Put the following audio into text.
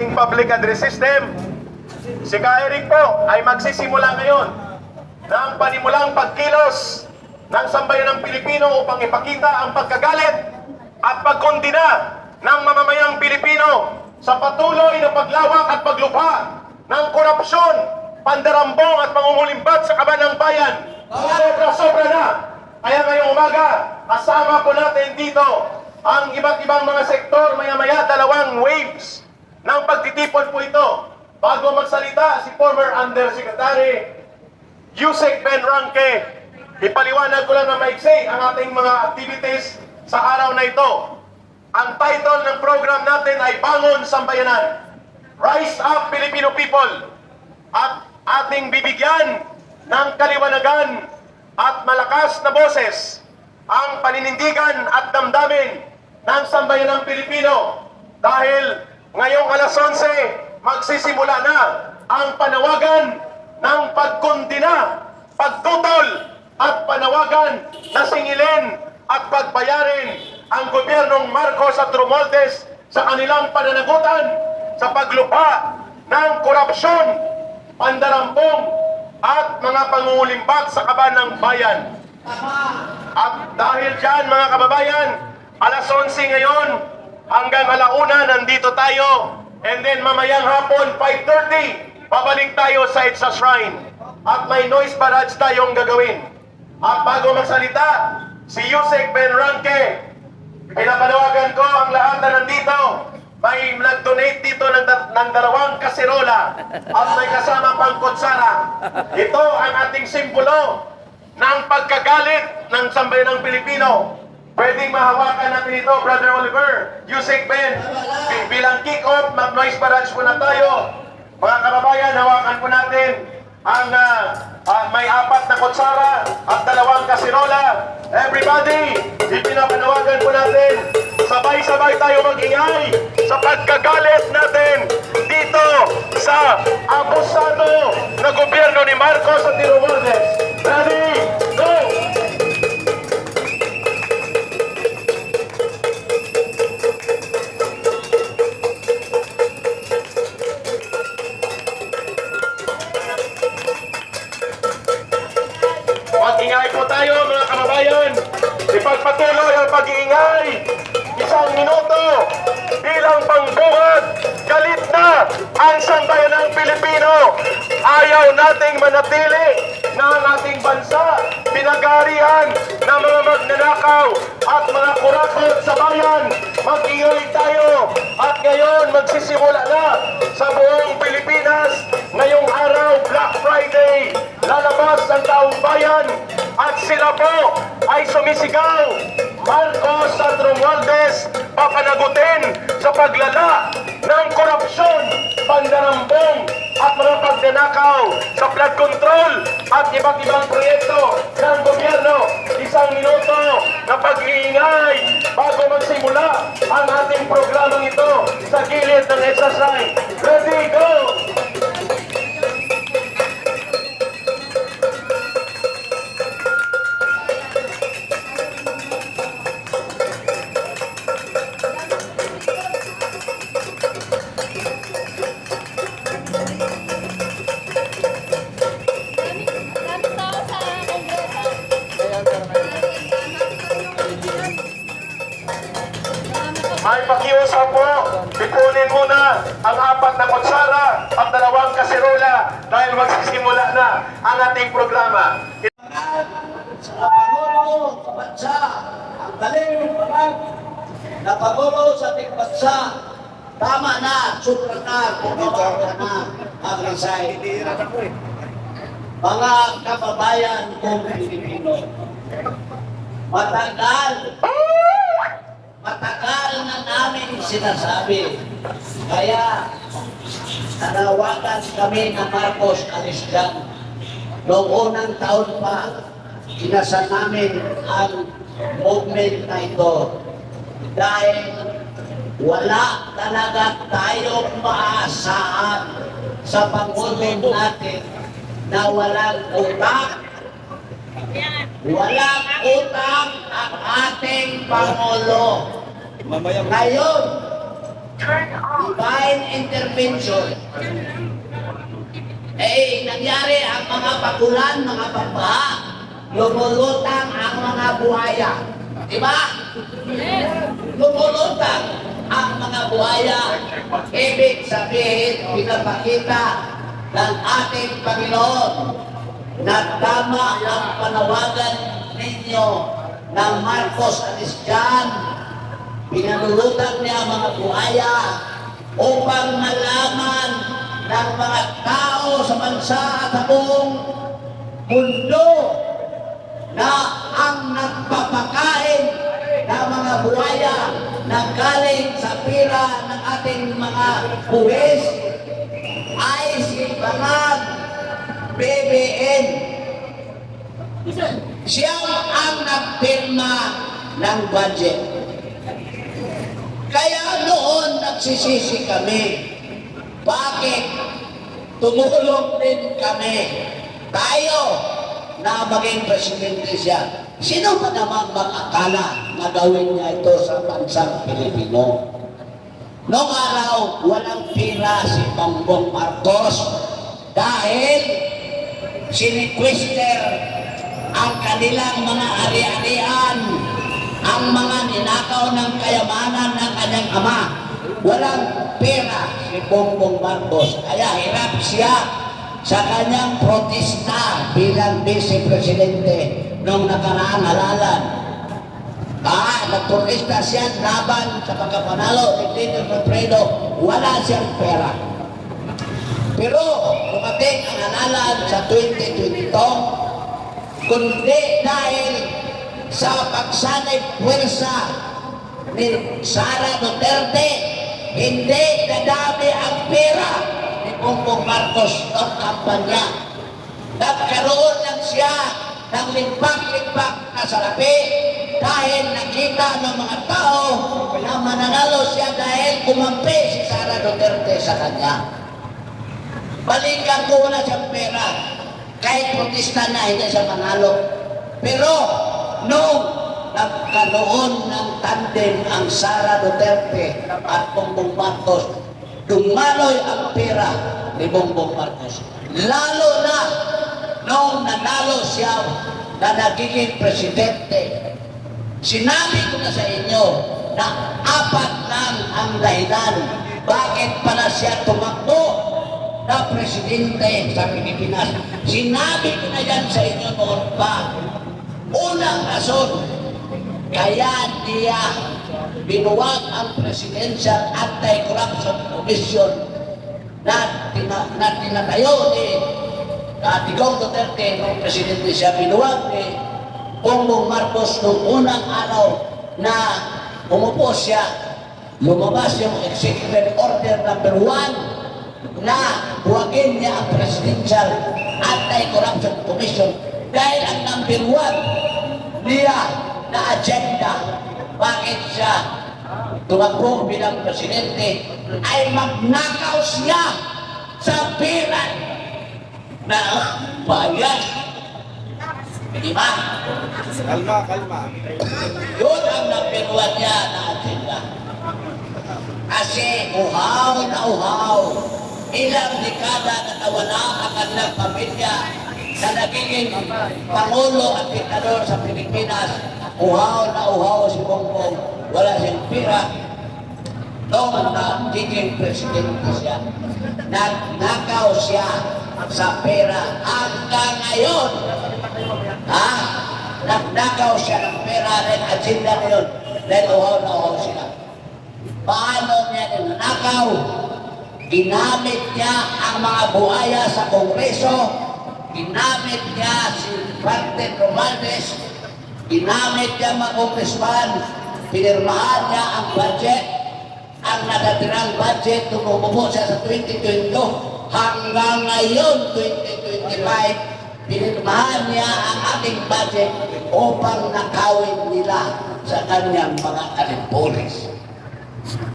ating public address system. Si Ka Eric po ay magsisimula ngayon ng panimulang pagkilos ng sambayan ng Pilipino upang ipakita ang pagkagalit at pagkondina ng mamamayang Pilipino sa patuloy na paglawak at paglupa ng korupsyon, pandarambong at pangungulimbat sa kaban ng bayan. Sobra-sobra na! Kaya ngayong umaga, kasama po natin dito ang iba't ibang mga sektor, maya-maya dalawang waves ng pagtitipon po ito. Bago magsalita si former Undersecretary Yusek Ben Ranke, ipaliwanag ko lang na maiksi ang ating mga activities sa araw na ito. Ang title ng program natin ay Bangon Sambayanan. Rise Up Filipino People. At ating bibigyan ng kaliwanagan at malakas na boses ang paninindigan at damdamin ng sambayanang Pilipino. Dahil ngayong alas 11, magsisimula na ang panawagan ng pagkondina, pagtutol at panawagan na singilin at pagbayarin ang gobyernong Marcos at Romualdez sa kanilang pananagutan sa paglupa ng korupsyon, pandarambong at mga pangungulimbat sa kaban ng bayan. At dahil dyan mga kababayan, alas 11 ngayon hanggang alauna nandito tayo. And then mamayang hapon, 5.30, babalik tayo sa Itza Shrine. At may noise barrage tayong gagawin. At bago magsalita, si Yusek Ben Ranke, pinapanawagan ko ang lahat na nandito. May nag-donate dito ng, ng dalawang kaserola at may kasama pang kutsara. Ito ang ating simbolo ng pagkagalit ng sambayan ng Pilipino. Pwedeng mahawakan natin ito, Brother Oliver, Ben. Bi- Bilang kick-off, mag-noise barrage muna tayo. Mga kababayan, hawakan po natin ang ah, ah, may apat na kutsara at dalawang kasirola. Everybody, ipinapanawagan po natin. Sabay-sabay tayo mag-ingay sa pagkagalit natin dito sa abusado na gobyerno ni Marcos at ni Romualdez. Ready? Ang sambayan ng Pilipino. Ayaw nating manatili na ang ating bansa pinagarihan ng mga magnanakaw at mga kurakot sa bayan. Mag-ingay tayo at ngayon magsisimula na sa buong Pilipinas ngayong araw Black Friday. Lalabas ang taong bayan at sila po ay sumisigaw. Marcos at Romualdez papanagutin sa paglala ng korupsyon, pandarambong at mga pagnanakaw sa flood control at iba't ibang May pakiusap po, ipunin muna ang apat na kutsara at dalawang kasirola dahil magsisimula na ang ating programa. sa Pangulo sa bansa, ang galing pagkat na Pangulo sa ating bansa, tama na, sobra na, bumabawa na ang resign. Mga kababayan kong Pilipino, matagal, matagal na namin sinasabi, kaya nanawagan kami ng Marcos Alisdan Noong unang taon pa, kinasal namin ang movement na ito. Dahil wala talaga tayong maasahan sa Pangulo natin na walang utang. Walang utang ang ating Pangulo. Ngayon, divine intervention. Eh, nangyari ang mga pagulan, mga pagbaha, lumulutang ang mga buhaya. Di ba? Lumulutang ang mga buhaya. Ibig sabihin, pinapakita ng ating Panginoon na tama ang panawagan ninyo ng Marcos Anistian Pinalulutang niya ang mga buhaya upang malaman ng mga tao sa bansa at sa buong mundo na ang nagpapakain ng mga buhaya na galing sa pira ng ating mga buwis Siya ang nagpirma ng budget. Kaya noon nagsisisi kami. Bakit? Tumulong din kami. Tayo na maging presidente siya. Sino ba naman makakala na gawin niya ito sa bansang Pilipino? Noong araw, walang pira si Bongbong Marcos dahil sinikwester ang kanilang mga ari-arian ang mga ninakaw ng kayamanan ng kanyang ama. Walang pera si Bongbong Marcos. Kaya hirap siya sa kanyang protesta bilang vice presidente noong nakaraan halalan. Ah, nagprotesta siya laban sa pagkapanalo ni Tito Alfredo. Wala siyang pera. Pero dumating ang halalan sa 2022, kundi dahil sa pagsanay puwersa ni Sara Duterte, hindi dadami ang pera ni Bongbong Marcos ng kampanya. Nagkaroon lang siya ng limpak-limpak na salapi dahil nakita ng mga tao na mananalo siya dahil kumampi si Sara Duterte sa kanya. Balikan ko wala siyang pera. Kahit protesta na, hindi siya manalo. Pero, nung nagkaroon ng tandem ang Sara Duterte at Bongbong Marcos, dumaloy ang pera ni Bongbong Marcos. Lalo na nung nanalo siya na nagiging presidente. Sinabi ko na sa inyo na apat lang ang dahilan bakit pala siya tumakbo na presidente sa Pilipinas. Sinabi ko na yan sa inyo noon pa. Unang rason, kaya niya binuwag ang Presidential Anti-Corruption Commission na, tina, na tinatayo ni Digong Duterte nung presidente siya binuwag ni Bongbong Marcos nung unang araw na umupo siya lumabas yung Executive Order number 1 na buwagin niya ang Presidential Anti-Corruption Commission dahil ang number 1 niya na agenda bakit siya tumakbo bilang presidente ay magnakaw siya sa pera na bayan. Di ba? Kalma, kalma. Yun ang napinuan niya na agenda. Kasi uhaw na uhaw, ilang dekada na nawala ang kanilang pamilya na nagiging Pangulo at Ditador sa Pilipinas. Uhaw na uhaw si Bongbong, wala siyang pira. Noong nagiging presidente siya, nagnakaw siya sa pera hanggang ngayon. Ha? Nagnakaw siya ng pera rin agenda ngayon. Dahil uhaw na uhaw sila. Paano niya ninanakaw? Ginamit niya ang mga buhaya sa Kongreso. Ginamit niya si Martin Romualdez. Ginamit niya mga congressman. Pinirmahan niya ang budget. Ang natatirang budget umupo siya sa 2022 hanggang ngayon 2025 pinirmahan niya ang ating budget upang nakawin nila sa kanyang mga kalimpolis.